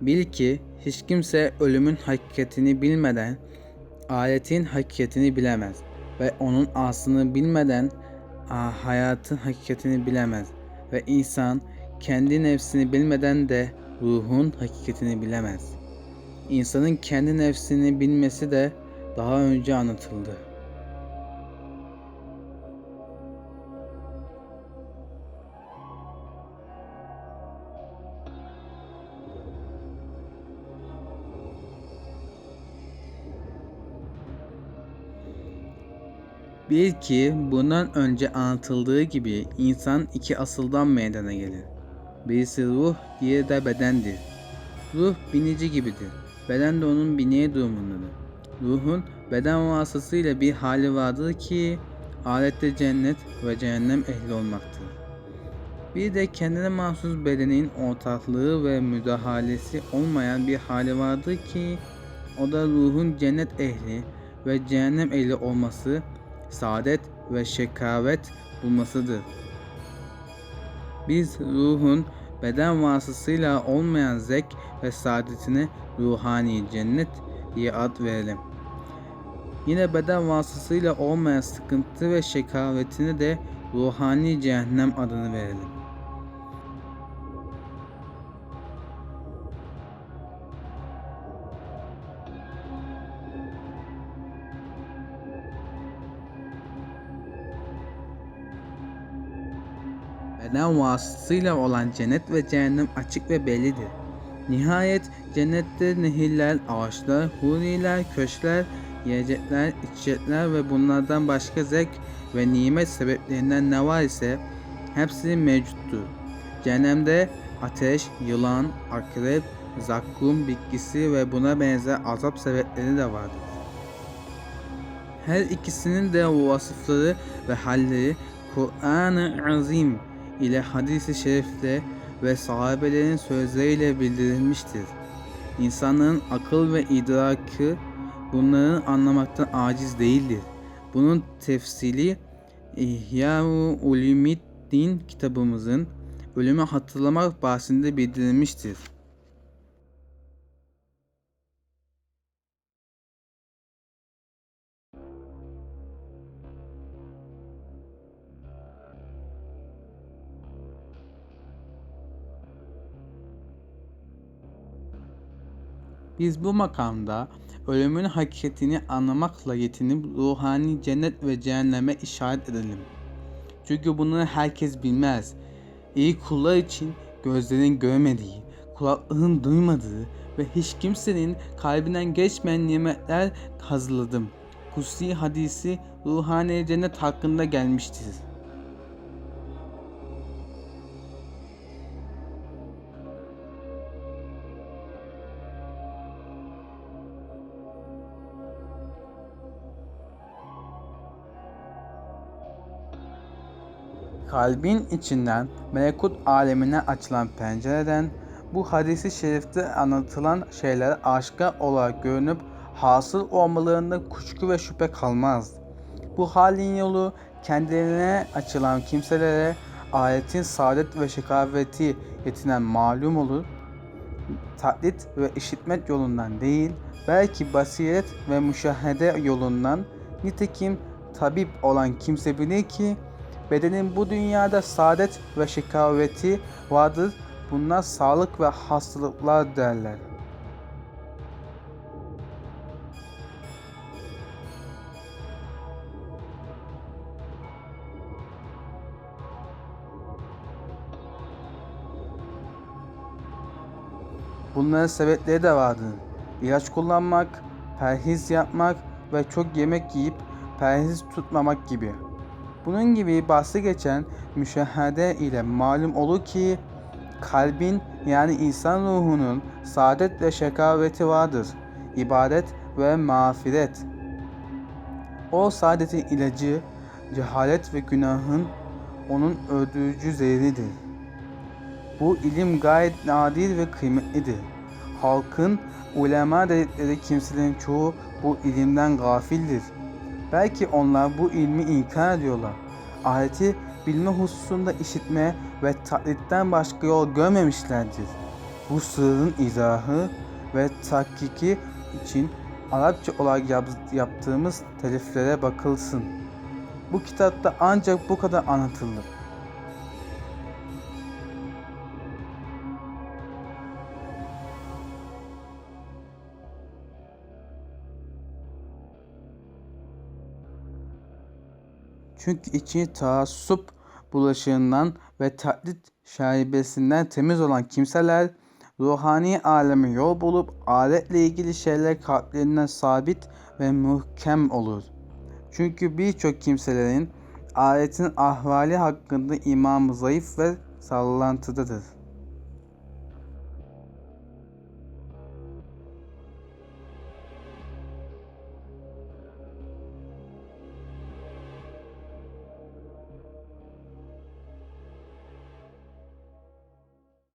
Bil ki hiç kimse ölümün hakikatini bilmeden aletin hakikatini bilemez ve onun aslını bilmeden hayatın hakikatini bilemez ve insan kendi nefsini bilmeden de ruhun hakikatini bilemez. İnsanın kendi nefsini bilmesi de daha önce anlatıldı. Bil ki bundan önce anlatıldığı gibi insan iki asıldan meydana gelir. Birisi ruh, diğeri de bedendir. Ruh binici gibidir. Beden de onun bineği durumundadır. Ruhun beden vasıtasıyla bir hali vardır ki alette cennet ve cehennem ehli olmaktır. Bir de kendine mahsus bedenin ortaklığı ve müdahalesi olmayan bir hali vardır ki o da ruhun cennet ehli ve cehennem ehli olması, saadet ve şekavet bulmasıdır. Biz ruhun beden vasıtasıyla olmayan zevk ve saadetine ruhani cennet diye ad verelim. Yine beden vasıtasıyla olmayan sıkıntı ve şekavetine de ruhani cehennem adını verelim. Beden vasıtasıyla olan cennet ve cehennem açık ve bellidir. Nihayet cennette nehirler, ağaçlar, huriler, köşkler, yiyecekler, içecekler ve bunlardan başka zevk ve nimet sebeplerinden ne var ise hepsi mevcuttur. Cehennemde ateş, yılan, akrep, zakkum bitkisi ve buna benzer azap sebepleri de vardır. Her ikisinin de vasıfları ve halleri Kur'an-ı Azim ile hadis-i şerifle ve sahabelerin sözleriyle bildirilmiştir. İnsanların akıl ve idraki bunları anlamaktan aciz değildir. Bunun tefsili İhya-u Ulumuddin kitabımızın ölümü hatırlamak bahsinde bildirilmiştir. Biz bu makamda ölümün hakikatini anlamakla yetinip ruhani cennet ve cehenneme işaret edelim. Çünkü bunları herkes bilmez. İyi kullar için gözlerin görmediği, kulakların duymadığı ve hiç kimsenin kalbinden geçmeyen nimetler hazırladım. Kutsi hadisi ruhani cennet hakkında gelmiştir. Kalbin içinden melekut alemine açılan pencereden bu hadisi şerifte anlatılan şeyler aşka olarak görünüp hasıl olmalarında kuşku ve şüphe kalmaz. Bu halin yolu kendilerine açılan kimselere ayetin saadet ve şekaveti yetinen malum olur. Taklit ve işitmek yolundan değil, belki basiret ve müşahede yolundan nitekim tabip olan kimse bilir ki Bedenin bu dünyada saadet ve şekaveti vardır. Bunlar sağlık ve hastalıklar derler. Bunların sebepleri de vardır. İlaç kullanmak, perhiz yapmak ve çok yemek yiyip perhiz tutmamak gibi. Bunun gibi bahsi geçen müşahede ile malum olur ki kalbin yani insan ruhunun saadet ve şekaveti vardır. İbadet ve mağfiret. O saadetin ilacı cehalet ve günahın onun öldürücü zehridir. Bu ilim gayet nadir ve kıymetlidir. Halkın ulema dedikleri kimselerin çoğu bu ilimden gafildir. Belki onlar bu ilmi inkar ediyorlar. Ayeti bilme hususunda işitme ve taklitten başka yol görmemişlerdir. Bu sırrın izahı ve tahkiki için Arapça olarak yap- yaptığımız teliflere bakılsın. Bu kitapta ancak bu kadar anlatılır. Çünkü içi taassup bulaşığından ve taklit şaibesinden temiz olan kimseler ruhani aleme yol bulup aletle ilgili şeyler kalplerinden sabit ve muhkem olur. Çünkü birçok kimselerin aletin ahvali hakkında imamı zayıf ve sallantıdadır.